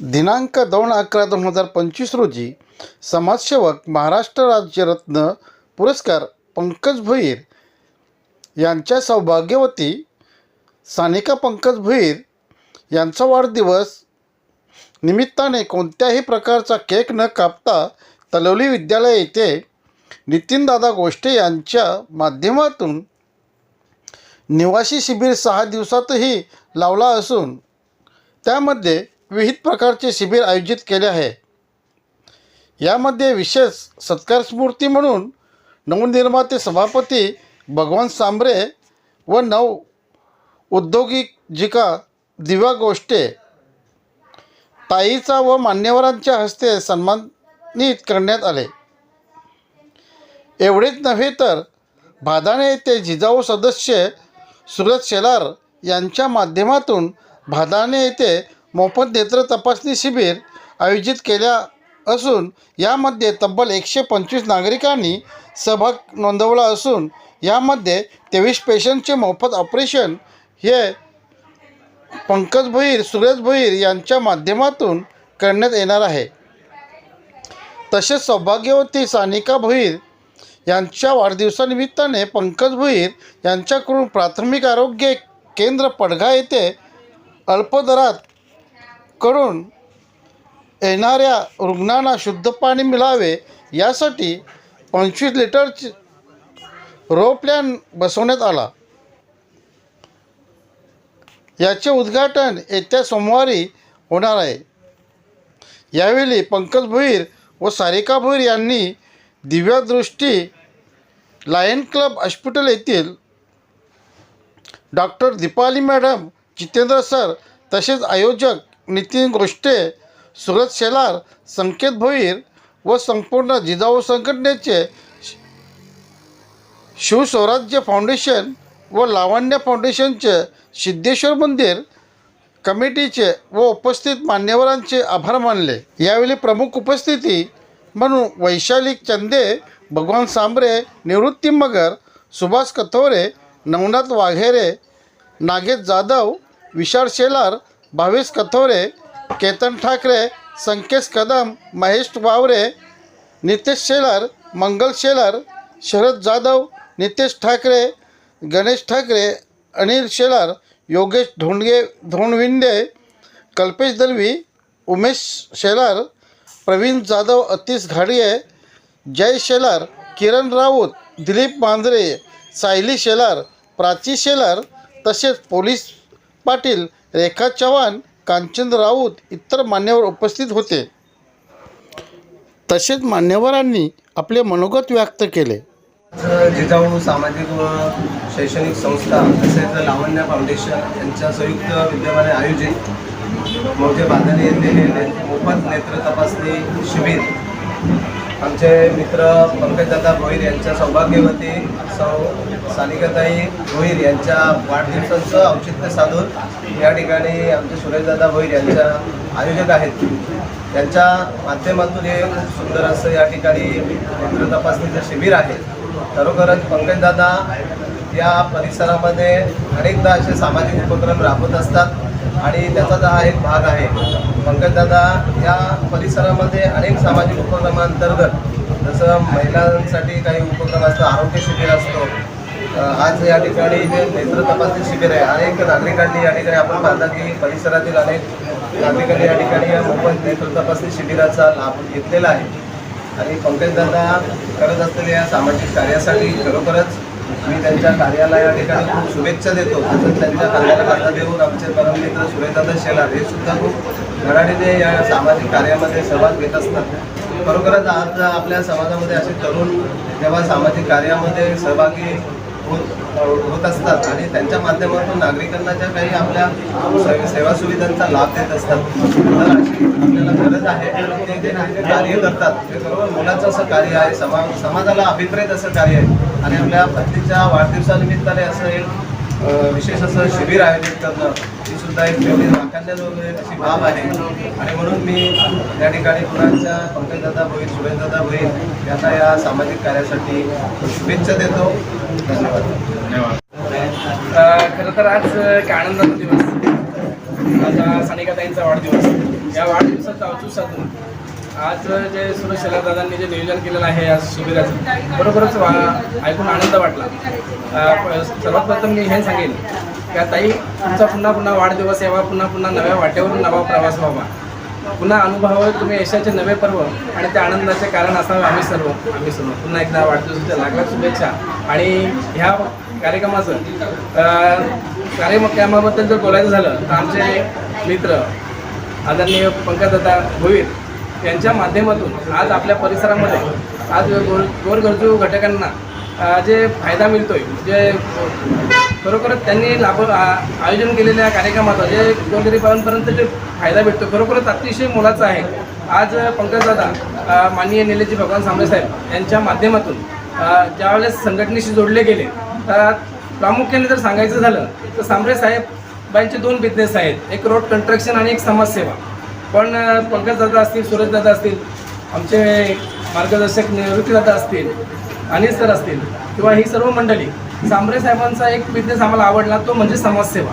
दिनांक दोन अकरा दोन हजार पंचवीस रोजी समाजसेवक महाराष्ट्र राज्यरत्न पुरस्कार पंकज भोईर यांच्या सौभाग्यवती सानिका पंकज भोईर यांचा वाढदिवस निमित्ताने कोणत्याही प्रकारचा केक न कापता तलवली विद्यालय येथे नितीनदादा गोष्टे यांच्या माध्यमातून निवासी शिबिर सहा दिवसातही लावला असून त्यामध्ये विविध प्रकारचे शिबिर आयोजित केले आहे. यामध्ये विशेष सत्कार म्हणून नवनिर्माते सभापती भगवान सांबरे व नव उद्योगिका दिवा गोष्टे ताईचा व मान्यवरांच्या हस्ते सन्मानित करण्यात आले. एवढेच नव्हे तर भादाणे येथे जिजाऊ सदस्य सुरज शेलार यांच्या माध्यमातून भादाणे येथे मोफत नेत्र तपासणी शिबिर आयोजित केल्या असून यामध्ये तब्बल एकशे पंचवीस नागरिकांनी सहभाग नोंदवला असून यामध्ये तेवीस पेशंटचे मोफत ऑपरेशन हे पंकज भोईर सुरेश भोईर यांच्या माध्यमातून करण्यात येणार आहे. तसेच सौभाग्यवती सानिका भोईर यांच्या वाढदिवसानिमित्ताने पंकज भोईर यांच्याकडून प्राथमिक आरोग्य केंद्र पडघा येथे अल्पदरात कडून येणाऱ्या रुग्णांना शुद्ध पाणी मिळावे यासाठी पंचवीस लिटरची रो प्लॅन बसवण्यात आला. याचे उद्घाटन येत्या सोमवारी होणार आहे. यावेळी पंकज भोईर व सारिका भोईर यांनी दिव्यादृष्टी लायन क्लब हॉस्पिटल येथील doctor Deepali madam Jitendra sir तसेच आयोजक नितीन गोष्टे सुरज शेलार संकेत भोईर व संपूर्ण जिजाऊ संघटनेचे शिवस्वराज्य फाउंडेशन व लावण्य फाउंडेशनचे सिद्धेश्वर मंदिर कमिटीचे व उपस्थित मान्यवरांचे आभार मानले. यावेळी प्रमुख उपस्थिती म्हणून वैशाली चंदे भगवान सांबरे निवृत्ती मगर सुभाष कथोरे नवनाथ वाघेरे नागेश जाधव विशाल शेलार भावेश कथोरे केतन ठाकरे संकेश कदम महेश वावरे नितेश शेलार मंगल शेलार शरद जाधव नितेश ठाकरे गणेश ठाकरे अनिल शेलार योगेश धोंडगे धोंडविंडे कल्पेश दलवी उमेश शेलार प्रवीण जाधव अतिश घाडगे जय शेलार किरण राऊत दिलीप मांजरे सायली शेलार प्राची शेलार तसेच पोलीस पाटील रेखा चव्हाण कांचन राऊत इतर मान्यवर उपस्थित होते. तसेच मान्यवरांनी आपले मनोगत व्यक्त केले. जिजाऊ सामाजिक व शैक्षणिक संस्था तसेच लावण्य फाउंडेशन यांच्या संयुक्त विद्यमाने आयोजित मोठे बांधणी येथे मोफत नेत्र तपासणी शिबिर आमचे मित्र पंकजदादा भोईर यांच्या सौभाग्यवती सौ सानिकाताई भोईर यांच्या वाढदिवसाचं औचित्य साधून या ठिकाणी आमचे सुरेशदादा भोईर यांच्या आयोजक आहेत. त्यांच्या माध्यमातून हे खूप सुंदर असं या ठिकाणी नेत्र तपासणीचं शिबिर आहे. खरोखरच पंकजदादा या परिसरामध्ये अनेकदा असे सामाजिक उपक्रम राबवत असतात. आणि त्याचाच हा एक भाग आहे. पंकजदादा या परिसरामध्ये अनेक सामाजिक उपक्रमांतर्गत जसं महिलांसाठी काही उपक्रम असतो आरोग्य शिबिर असतो. आज या ठिकाणी जे नेत्र तपासणी शिबिर आहे. अनेक नागरिकांनी या ठिकाणी आपण पाहता की परिसरातील अनेक नागरिकांनी या ठिकाणी या मोफत नेत्र तपासणी शिबिराचा लाभ घेतलेला आहे. आणि पंकजदादा करत असलेल्या या सामाजिक कार्यासाठी खरोखरच मी त्यांच्या कार्याला या ठिकाणी खूप शुभेच्छा देतो. तसंच त्यांच्या कार्याला देऊन आमचे परममित्र सुरेशदादा शेलार हे सुद्धा खूप घराडीने या सामाजिक कार्यामध्ये सहभाग घेत असतात. खरोखरच आज आपल्या समाजामध्ये असे तरुण जेव्हा सामाजिक कार्यामध्ये सहभागी होत होत असतात. आणि त्यांच्या माध्यमातून नागरिकांना ज्या काही आपल्या सेवा सुविधांचा लाभ देत असतात. तर अशी आपल्याला गरज आहे ते जे कार्य करतात. ते बरोबर मोलाचं असं कार्य आहे समा समाजाला अभिप्रेत असं कार्य आहे. आणि आपल्या पत्नीच्या वाढदिवसानिमित्ताने असं एक विशेष असं शिबिर आयोजित करणं ही सुद्धा एक वेगळी अशी बाब आहे. आणि म्हणून मी त्या ठिकाणी पुण्याच्या पंकजदादा भोईर सुरेशदादा भोईर यांना या सामाजिक कार्यासाठी शुभेच्छा देतो. धन्यवाद. धन्यवाद. खरं तर आज काय आनंदाचा दिवस. माझा सानिकाताईंचा वाढदिवस. या वाढदिवसाचा अचूक साधून आज जे सुरेश दादांनी जे नियोजन केलेलं आहे या शिबिराचं बरोबरच वा ऐकून आनंद वाटला. सर्वात प्रथम मी हे सांगेन का ताई तुमचा पुन्हा पुन्हा वाढदिवस यावा पुन्हा पुन्हा नव्या वाटेवरून नवा प्रवास व्हावा. पुन्हा अनुभवावे तुम्ही यशाचे नवे पर्व आणि त्या आनंदाचे कारण असावे आम्ही सर्व. आम्ही सर्व. पुन्हा एकदा वाढदिवसाच्या लागल्या शुभेच्छा. आणि ह्या कार्यक्रमाचं कार्यक्रमाबद्दल जर बोलायचं झालं तर आमचे मित्र आदरणीय पंकजदादा भोईर यांच्या माध्यमातून आज आपल्या परिसरामध्ये आज गोर गोरगरजू घटकांना जे फायदा मिळतोय जे खरोखरच त्यांनी लाभ आ- आयोजन केलेल्या कार्यक्रमाचा जे गोरगरीबांपर्यंत जे फायदा भेटतो खरोखरच अतिशय मोलाचा आहे. आज पंकजदादा माननीय निलेजी भगवान सांबळे साहेब यांच्या माध्यमातून ज्यावेळेस संघटनेशी जोडले गेले तर प्रामुख्याने जर सांगायचं झालं तर सांबरे साहेबांचे दोन बिझनेस आहेत. एक रोड कन्स्ट्रक्शन आणि एक समाजसेवा. पण अ, पंकजदादा असतील सुरेशदादा असतील आमचे मार्गदर्शक निवृत्तीदादा असतील अनिल सर असतील किंवा ही सर्व मंडळी सांबरे साहेबांचा एक बिझनेस आम्हाला आवडला तो म्हणजे समाजसेवा.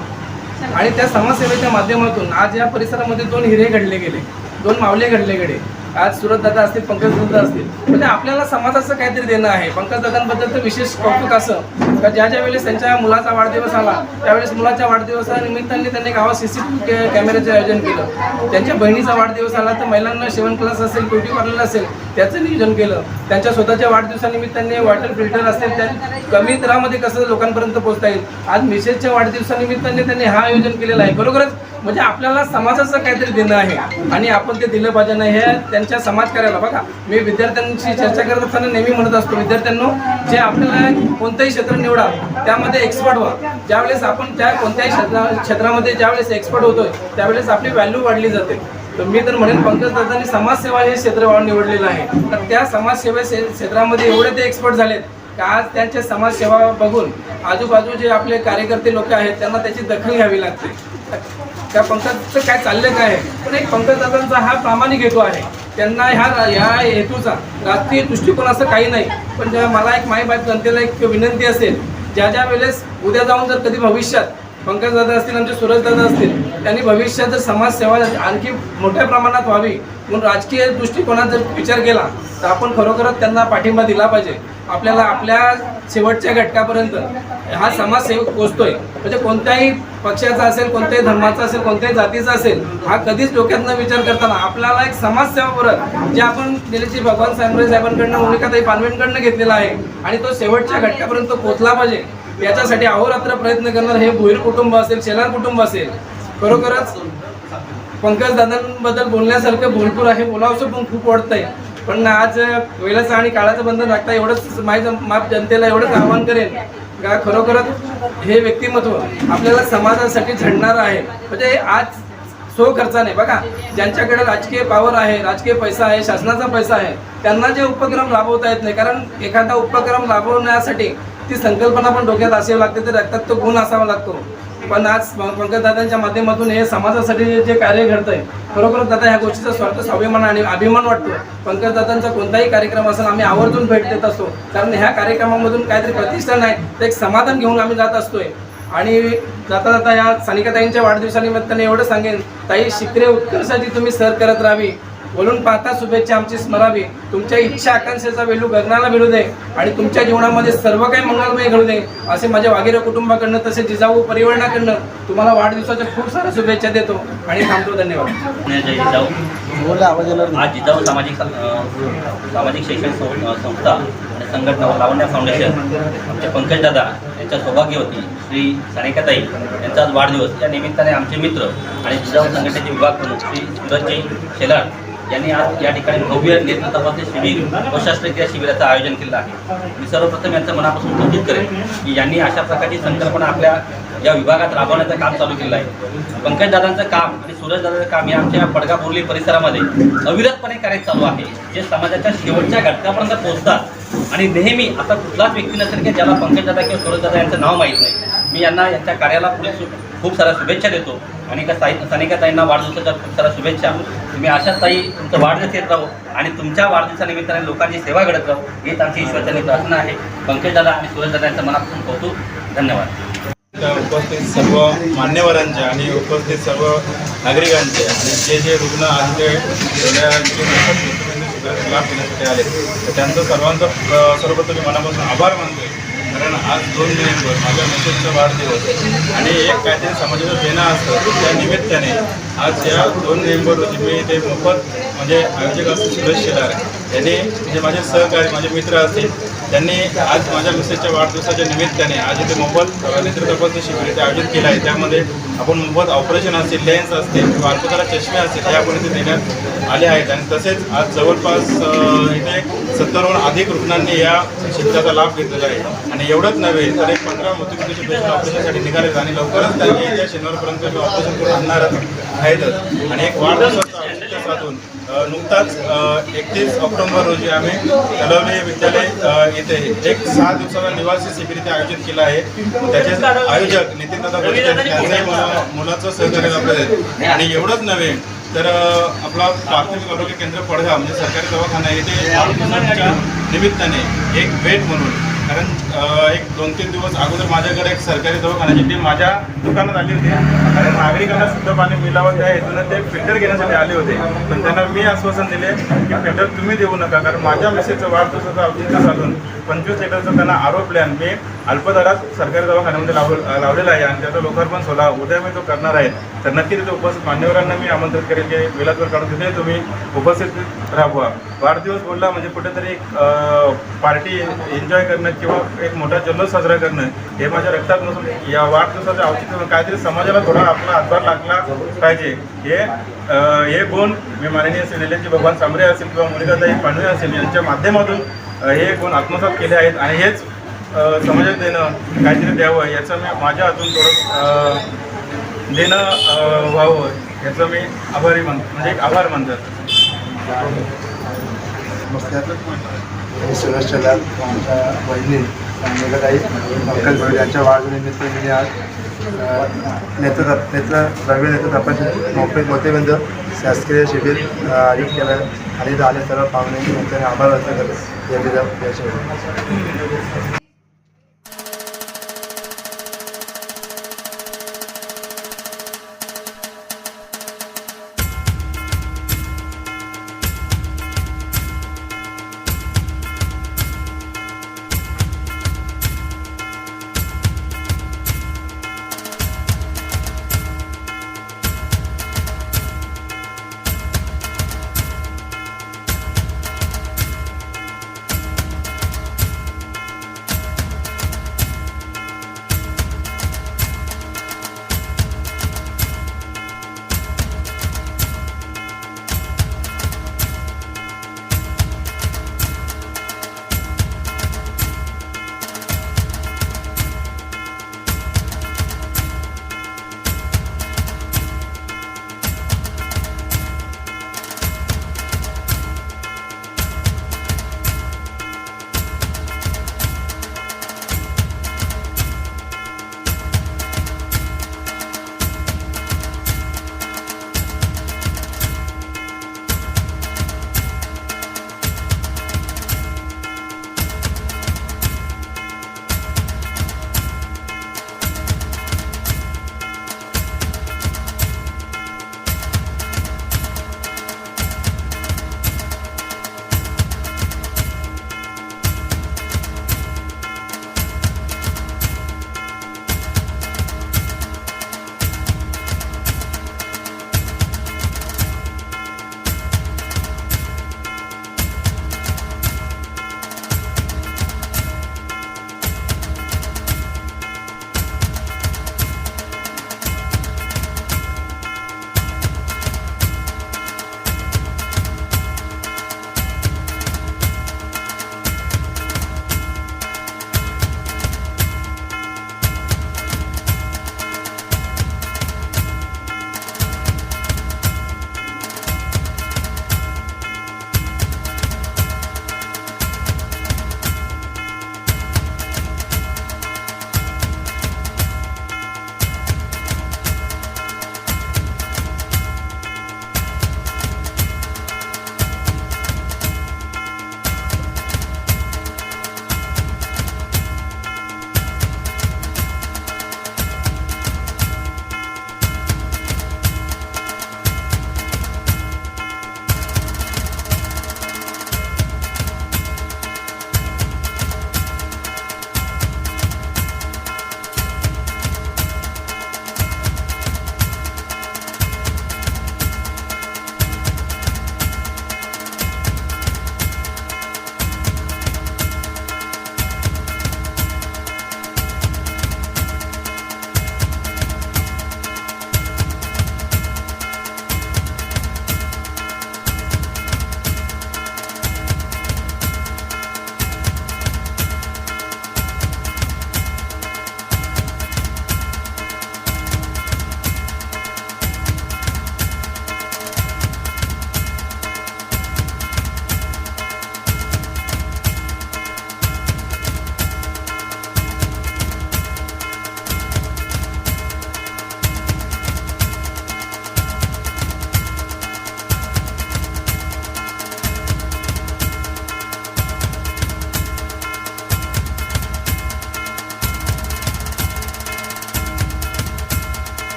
आणि त्या समाजसेवेच्या माध्यमातून आज या परिसरामध्ये दोन हिरे घडले गेले दोन मावले घडले गेले. आज सुरतदादा असतील पंकज दादा असतील. म्हणजे आपल्याला समाजाचं काहीतरी देणं आहे. पंकजदादांबद्दल तर विशेष कौतुक असं. का ज्या ज्या वेळेस त्यांच्या मुलाचा वाढदिवस आला त्यावेळेस मुलाच्या वाढदिवसानिमित्ताने त्यांनी गावात सी सी कॅमेऱ्याचं आयोजन केलं. त्यांच्या बहिणीचा वाढदिवस आला तर महिलांना शेवण क्लास असेल ब्युटी पार्लर असेल त्याचं नियोजन केलं. त्यांच्या स्वतःच्या वाढदिवसानिमित्ताने वॉटर फिल्टर असेल त्या कमी दरामध्ये कसं लोकांपर्यंत पोहोचता येईल. आज मिसेसच्या वाढदिवसानिमित्ताने त्यांनी हा आयोजन केलेलं आहे. बरोबरच म्हणजे आपल्याला समाजाचं काहीतरी देणं आहे. आणि आपण ते दिलं पाहिजे नाही हे त्यांच्या समाजकार्याला बघा मी विद्यार्थ्यांशी चर्चा करत असताना नेहमी म्हणत असतो विद्यार्थ्यांनो जे आपल्याला कोणतंही क्षेत्र निवडा त्यामध्ये एक्सपर्ट व्हा. ज्यावेळेस आपण त्या कोणत्याही क्षेत्रा क्षेत्रामध्ये ज्यावेळेस एक्सपर्ट होतोय त्यावेळेस आपली व्हॅल्यू वाढली जाते. तर मी तर म्हणेन पंकज दादांनी समाजसेवा हे क्षेत्र निवडलेलं आहे. तर त्या समाजसेवे क्षेत्रामध्ये एवढे ते एक्सपर्ट झालेत का आज त्यांच्या समाजसेवा बघून आजूबाजू जे आपले कार्यकर्ते लोक आहेत त्यांना त्याची दखल घ्यावी लागते. त्या पंकजचं काय चाललं काय आहे? पण एक पंकजदादांचा हा प्रामाणिक हेतू आहे. त्यांना ह्या ह्या हेतूचा राजकीय दृष्टिकोन असं काही नाही. पण जेव्हा मला एक माईबाप जनतेला एक विनंती असेल ज्या ज्या वेळेस उद्या जाऊन जर कधी भविष्यात पंकजदादा असतील आमचे सुरजदादा असतील त्यांनी भविष्यात जर समाजसेवा आणखी मोठ्या प्रमाणात व्हावी म्हणून राजकीय दृष्टिकोनात जर विचार केला तर आपण खरोखरच त्यांना पाठिंबा दिला पाहिजे. आपल्याला आपल्या शेवटच्या घटकापर्यंत हा समाजसेवक पोचतोय. म्हणजे कोणत्याही पक्षाचा असेल कोणत्याही धर्माचा असेल कोणत्याही जातीचा असेल हा कधीच डोक्यात न विचार करताना आपल्याला एक समाजसेवा परत जे आपण दिलेची भगवान सांबरे साहेबांकडनं मोनिकाताई पानवेंकडनं घेतलेला आहे आणि तो शेवटच्या घटकापर्यंत पोचला पाहिजे याच्यासाठी अहोरात्र प्रयत्न करणार हे भोईर कुटुंब असेल शेलार कुटुंब असेल. खरोखरच पंकज दादांबद्दल बोलण्यासारखं भरपूर आहे बोलावंसं पण खूप वाटतंय. पण आज वेळेचं आणि काळाचं बंधन राखता एवढंच माझ्या माप जनतेला एवढंच आवाहन करेन का खरोखरच हे व्यक्तिमत्व आपल्याला समाजासाठी झडणारं आहे. म्हणजे आज सो खर्चाने बघा ज्यांच्याकडे राजकीय पावर आहे राजकीय पैसा आहे शासनाचा पैसा आहे त्यांना जे उपक्रम राबवता येत नाही कारण एखादा उपक्रम राबवण्यासाठी ती संकल्पना पण डोक्यात असावी लागते तर रक्तात तो गुण असावा लागतो. पण आज पंकजदादांच्या माध्यमातून हे समाजासाठी जे कार्य घडतंय खरोखर दादा ह्या गोष्टीचा स्वार्थ स्वाभिमान आणि अभिमान वाटतो पंकजदादांचा कोणताही कार्यक्रम असेल आम्ही आवर्जून भेट देत असतो. कारण ह्या कार्यक्रमामधून काहीतरी प्रतिष्ठान आहे ते एक समाधान घेऊन आम्ही जात असतोय. आणि जाता जाता या सानिकाताईंच्या वाढदिवसानिमित्ताने एवढं सांगेन ताई शिकरे उत्कर्षाची तुम्ही सर करत राहावी. बोलून पाहता शुभेच्छा आमची स्मरावी. तुमच्या इच्छा आकांक्षेचा वेलू गगनाला मिळू दे आणि तुमच्या जीवनामध्ये सर्व काही मंगलमय घडू दे असे माझ्या वागेरे कुटुंबाकडनं तसे जिजाऊ परिवाराकडनं तुम्हाला वाढदिवसाच्या खूप साऱ्या शुभेच्छा देतो आणि थांबतो धन्यवाद. जिजाऊ आज जिजाऊ सामाजिक सामाजिक शैक्षणिक संस्था आणि संघटना लावण्या फाउंडेशन आमचे पंकजदादा यांच्या सौभाग्यवती श्री सानेकाताई यांचा आज वाढदिवस. या निमित्ताने आमचे मित्र आणि जिजाऊ संघटनेचे विभाग प्रमुख श्री सूरजजी शेलार यांनी आज या ठिकाणी भव्य नेत्र शिबिर व शस्त्रक्रिया शिबिराचं आयोजन केलं आहे. मी सर्वप्रथम यांचं मनापासून कौतुक करेन की यांनी अशा प्रकारची संकल्पना आपल्या या विभागात राबवण्याचं काम चालू केलं आहे. पंकजदादांचं काम आणि सूरजदादांचं काम हे आमच्या पडगा बोर्ली परिसरामध्ये अविरतपणे कार्य चालू आहे. जे समाजाच्या शेवटच्या घटकापर्यंत पोहोचतात आणि नेहमी आता कुठलाच व्यक्ती नसेल की ज्याला पंकजदादा किंवा सूरजदादा यांचं नाव माहीत नाही. मी यांना यांच्या कार्याला पुढे खूप साऱ्या शुभेच्छा देतो. आणि का साई सानिका ताईंना वाढदिवसाच्या खूप साऱ्या शुभेच्छा. तुम्ही अशाच ताई तुमचं वाढदिवस येत राहू आणि तुमच्या वाढदिवसानिमित्ताने लोकांची सेवा घडत राहू. हीच आमची ईश्वरचनी प्रार्थना आहे. पंकजदादा आणि सूरजदादा यांचं मनापासून कौतुक. धन्यवाद. उपस्थित सर्व मान्यवरांचे आणि उपस्थित सर्व नागरिकांचे आणि जे जे रुग्ण आज लाभ घेण्यासाठी आले. तर त्यांचं सर्वांचं सर्वत्र मी मनापासून आभार मानतोय. कारण आज दोन नोव्हेंबर माझ्या मिसेसचा वाढदिवस. आणि एक काहीतरी समाजाचं देणं असतं त्या निमित्ताने आज या दोन नोव्हेंबर रोजी मी इथे मोफत म्हणजे आयोजक असं सुरेश शेलार यांनी म्हणजे माझे सहकारी माझे मित्र असतील त्यांनी आज माझ्या मिसेसच्या वाढदिवसाच्या निमित्ताने आज इथे मोबाईल नेत्र तपासणी शिबिर इथे आयोजित केलं आहे. त्यामध्ये आपण मोबाईल ऑपरेशन असतील लेन्स असतील किंवा अल्पतारा चष्मे असतील हे आपण इथे देण्यात आले आहेत. आणि तसेच आज जवळपास इथे सत्तरहून अधिक रुग्णांनी या शिबिराचा लाभ घेतलेला आहे. आणि एवढंच नव्हे तर एक पंधरा मृत्यूचे पेशंट ऑपरेशनसाठी निघालेत आणि लवकरच त्यांनी त्या शनिवारपर्यंत ऑपरेशन करून आणणार आहेतच आणि एक वाढदिवसाचा साधून नुकताच एकतीस ऑक्टोबर रोजी आम्ही तलवली विद्यालय येथे एक सहा दिवसाचा निवासी शिबिर इथे आयोजित केला आहे. त्याचे आयोजक नितीन दादा त्यांचाही मुला- मुलाचं सहकार्य आपल्याला आणि एवढंच नव्हे तर आपला प्राथमिक आरोग्य केंद्र पडघा म्हणजे सरकारी दवाखाना येथे निमित्ताने एक भेट म्हणून कारण एक दोन तीन दिवस अगोदर माझ्याकडे एक सरकारी दवाखान्याची टीम माझ्या दुकानात आली होती. कारण नागरिकांना शुद्ध पाणी मिळावं त्या हेतून ते फिल्टर घेण्यासाठी आले होते. पण त्यांना मी आश्वासन दिले की फिल्टर तुम्ही देऊ नका कारण माझ्या मिसेसचं वाढदिवसाचं औचित्य साधून पंचवीस लिटरचा त्यांना आरोप प्लॅन मी अल्पदरात सरकारी दवाखान्यामध्ये लाव लावलेला आहे. आणि त्याचा लोकार्पण सोहळा उद्या मी तो करणार आहे. तर नक्की तिथे उपस्थित मान्यवरांना मी आमंत्रित करेल की विलासवर काढून तिथे तुम्ही उपस्थित राहावा वाढदिवस बोलला म्हणजे कुठेतरी एक पार्टी एन्जॉय करण्याची किंवा एक मोठा जल्लोष साजरा करणं हे माझ्या रक्तात नसून या वाढदिवसाच्या औचित्य काहीतरी समाजाला थोडा आपला हातभार लागला पाहिजे. हे हे गुण मी माननीय श्रीलेंची भगवान सांबरे असेल किंवा मुलगाताई पांढरे असेल यांच्या माध्यमातून हे गुण आत्मसात केले आहेत आणि हेच समाजात देणं काहीतरी द्यावं याचं मी माझ्या हातून थोडं देणं व्हावं याचं मी आभारी मान म्हणजे एक आभार मानतात मी सुरेश आमच्या बहिणी मेघताई पंकज भोईर यांच्या वाढदिवसानिमित्त मी आज नेत्र नेत्र द्रव्य नेत्र तपास मोफे मोतेबंद शासकीय शिबिर आयोजित केलं आणि इथं आले सर्व पाहुणे त्यांचे आभार व्यक्त करत. या याच्या